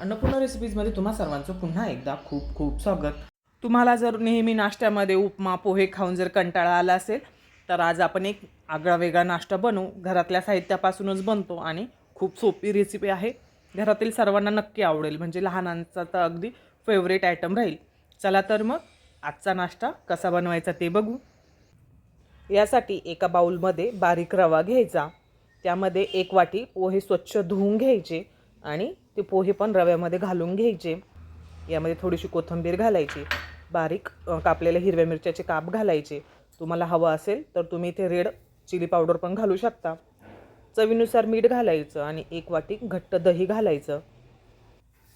अन्नपूर्णा रेसिपीजमध्ये तुम्हा सर्वांचं पुन्हा एकदा खूप खूप स्वागत. तुम्हाला जर नेहमी नाश्त्यामध्ये उपमा पोहे खाऊन जर कंटाळा आला असेल तर आज आपण एक आगळा वेगळा नाश्ता बनवू. घरातल्या साहित्यापासूनच बनतो आणि खूप सोपी रेसिपी आहे. घरातील सर्वांना नक्की आवडेल म्हणजे लहानांचा तर अगदी फेवरेट आयटम राहील. चला तर मग आजचा नाश्ता कसा बनवायचा ते बघू. यासाठी एका बाऊलमध्ये बारीक रवा घ्यायचा. त्यामध्ये एक वाटी पोहे स्वच्छ धुवून घ्यायचे आणि ते पोहे पण रव्यामध्ये घालून घ्यायचे. यामध्ये थोडीशी कोथिंबीर घालायची. बारीक कापलेल्या हिरव्या मिरच्याचे काप घालायचे. तुम्हाला हवं असेल तर तुम्ही इथे रेड चिली पावडर पण घालू शकता. चवीनुसार मीठ घालायचं आणि एक वाटी घट्ट दही घालायचं.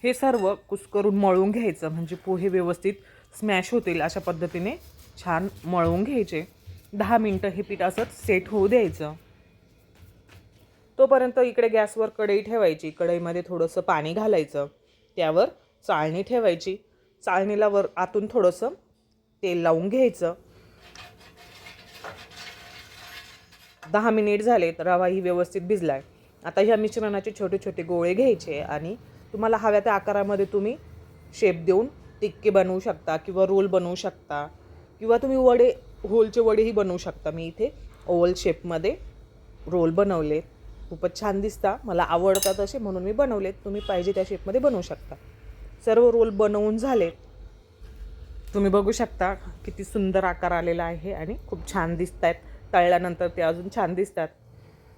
हे सर्व कुस्करून मळून घ्यायचं. म्हणजे पोहे व्यवस्थित स्मॅश होतील अशा पद्धतीने छान मळवून घ्यायचे. दहा मिनटं हे पीठ असंच सेट होऊ द्यायचं. तोपर्यंत इकडे गॅसवर कढई ठेवायची. कढईमध्ये थोडंसं पाणी घालायचं. त्यावर चाळणी ठेवायची. चाळणीला वर आतून थोडंसं तेल लावून घ्यायचं. दहा मिनिट झाले तर रवाही व्यवस्थित भिजलाय. आता ह्या मिश्रणाचे छोटे छोटे गोळे घ्यायचे आणि तुम्हाला हव्या त्या आकारामध्ये तुम्ही शेप देऊन टिक्के बनवू शकता किंवा रोल बनवू शकता किंवा तुम्ही वडे होलचे वडेही बनवू शकता. मी इथे ओवल शेपमध्ये रोल बनवले खूपच छान दिसता. मला आवडतात असे म्हणून मी बनवलेत. तुम्ही पाहिजे त्या शेपमध्ये बनवू शकता. सर्व रोल बनवून झाले. तुम्ही बघू शकता किती सुंदर आकार आलेला आहे आणि खूप छान दिसत आहेत तळल्यानंतर ते अजून छान दिसतात.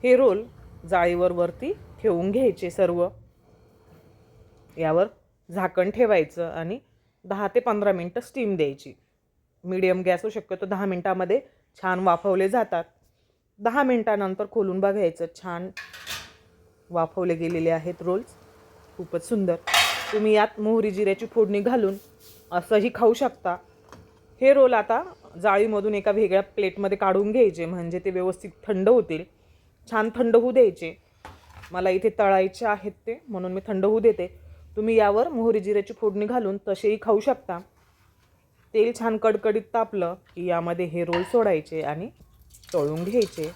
हे रोल जाळीवर वरती ठेवून घ्यायचे सर्व. यावर झाकण ठेवायचं आणि दहा ते पंधरा मिनटं स्टीम द्यायची. मीडियम शकतो शक्यतो दहा मिनटामध्ये छान वाफवले जातात. दहा मिनटानंतर खोलून बघायचं. छान वाफवले गेलेले आहेत रोल्स खूपच सुंदर. तुम्ही यात मोहरी जिऱ्याची फोडणी घालून असंही खाऊ शकता. हे रोल आता जाळीमधून एका वेगळ्या प्लेटमध्ये काढून घ्यायचे. म्हणजे ते व्यवस्थित थंड होतील. छान थंड होऊ द्यायचे. मला इथे तळायचे आहेत ते म्हणून मी थंड होऊ देते. तुम्ही यावर मोहरी जिऱ्याची फोडणी घालून तसेही खाऊ शकता. तेल छान कडकडीत तापलं की यामध्ये हे रोल सोडायचे आणि तळून घ्यायचे.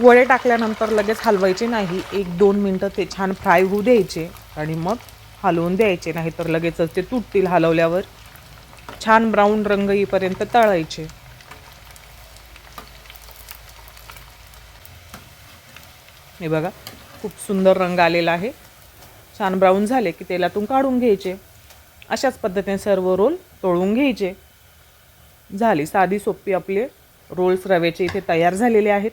वडे टाकल्यानंतर लगेच हलवायचे नाही. एक दोन मिनटं ते छान फ्राय होऊ द्यायचे आणि मग हलवून द्यायचे नाही तर लगेचच ते तुटतील हलवल्यावर. छान ब्राऊन रंग येईपर्यंत तळायचे. हे बघा खूप सुंदर रंग आलेला आहे. छान ब्राऊन झाले की तेलातून काढून घ्यायचे. अशाच पद्धतीने सर्व रोल तळून घ्यायचे. झाली. साधी सोपी आपले रोल्स रव्याचे इथे तयार झालेले आहेत.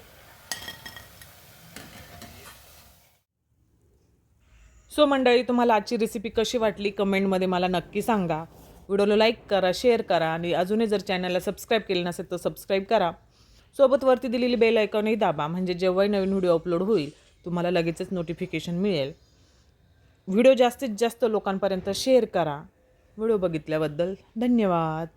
सो मंडळी तुम्हाला आजची रेसिपी कशी वाटली? कमेंटमध्ये मला नक्की सांगा. व्हिडिओला लाईक करा शेअर करा आणि अजूनही जर चॅनलला सबस्क्राईब केलं नसेल तर सबस्क्राईब करा. सोबत वरती दिलेली बेल आयकॉनही दाबा. म्हणजे जेव्हाही नवीन व्हिडिओ अपलोड होईल तुम्हाला लगेचच नोटिफिकेशन मिळेल. व्हिडिओ जास्तीत जास्त लोकांपर्यंत शेअर करा. व्हिडिओ बघितल्याबद्दल धन्यवाद.